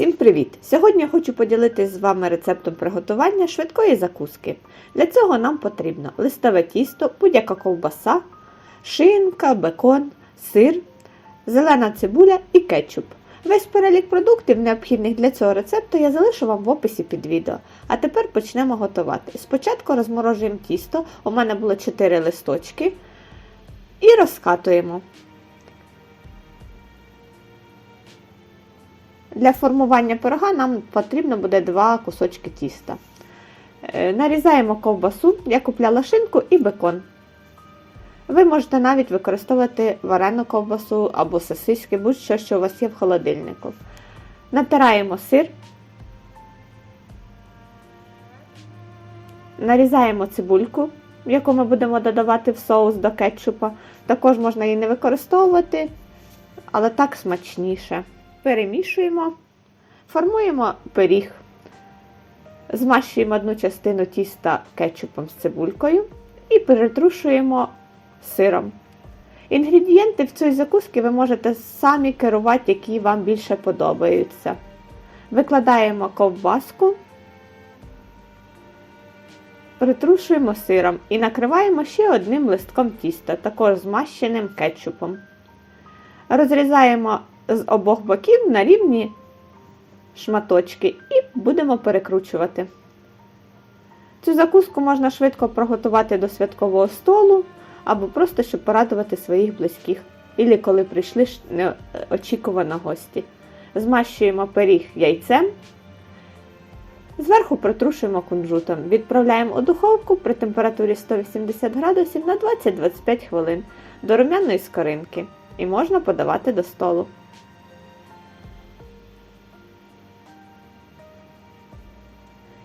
Всім привіт! Сьогодні я хочу поділитися з вами рецептом приготування швидкої закуски. Для цього нам потрібно листове тісто, будь-яка ковбаса, шинка, бекон, сир, зелена цибуля і кетчуп. Весь перелік продуктів, необхідних для цього рецепту, я залишу вам в описі під відео. А тепер почнемо готувати. Спочатку розморожуємо тісто, у мене було 4 листочки, і розкатуємо. Для формування пирога нам потрібно буде два кусочки тіста. Е, Нарізаємо ковбасу, я купляла шинку і бекон. Ви можете навіть використовувати варену ковбасу або сосиски, будь-що, що у вас є в холодильнику. Натираємо сир, нарізаємо цибульку, яку ми будемо додавати в соус до кетчупа. Також можна її не використовувати, але так смачніше перемішуємо, формуємо пиріг, змащуємо одну частину тіста кетчупом з цибулькою і перетрушуємо сиром. Інгредієнти в цій закуски ви можете самі керувати, які вам більше подобаються. Викладаємо ковбаску, притрушуємо сиром і накриваємо ще одним листком тіста, також змащеним кетчупом. Розрізаємо з обох боків на рівні шматочки і будемо перекручувати. Цю закуску можна швидко приготувати до святкового столу або просто щоб порадувати своїх близьких, і коли прийшли неочікувано гості. Змащуємо пиріг яйцем, зверху притрушуємо кунжутом. Відправляємо у духовку при температурі 180 градусів на 20-25 хвилин до румяної скоринки і можна подавати до столу.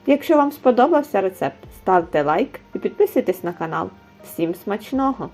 Якщо вам сподобався рецепт, ставте лайк і підписуйтесь на канал. Всім смачного!